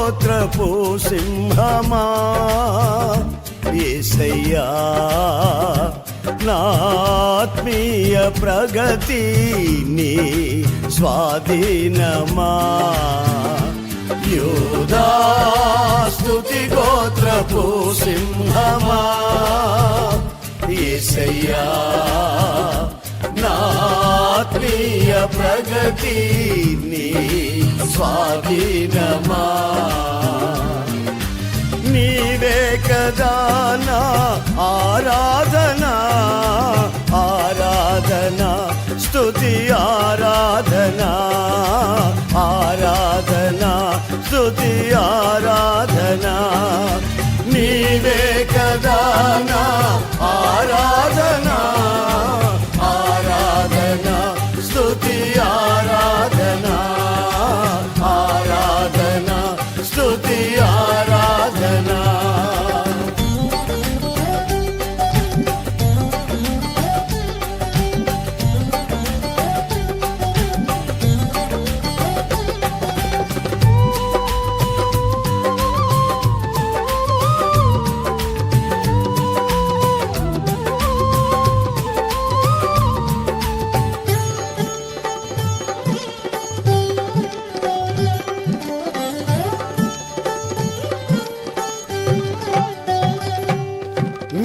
గోత్రపు సింహమా? ఏసయ్యా నాత్మీయ ప్రగతి నీ స్వాధీనమా? యోధా స్తుతి గోత్రపు సింహ ప్రగతి నీ స్వాధీనమా? నీవే కదా నా ఆరాధన ఆరాధన స్తుతి ఆరాధన ఆరాధన స్తుతి ఆరాధన. నీవే కదా నా ఆరాధన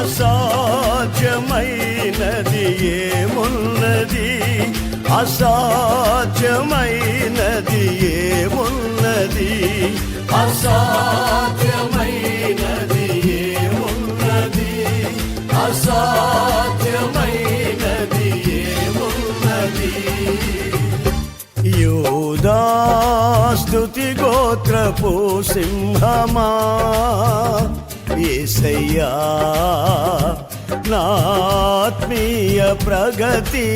అసాధ్యమైనది ఏమున్నది? అసాధ్యమైనది ఏమున్నది? అసాధ్యమైనది ఏమున్నది? అసాధ్యమైనది ఏమున్నది? యూదాస్తుతి గోత్రపు సింహమా? ఏసయ్యా నాత్మీయ ప్రగతి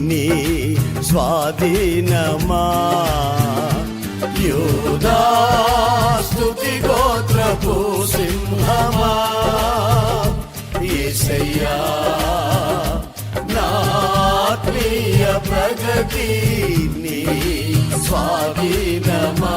నీ స్వాధీనమా. యూదాస్తుతి గోత్రపు సింహమా. ఏసయ్యా నాత్మీయ ప్రగతి నీ స్వాధీనమా.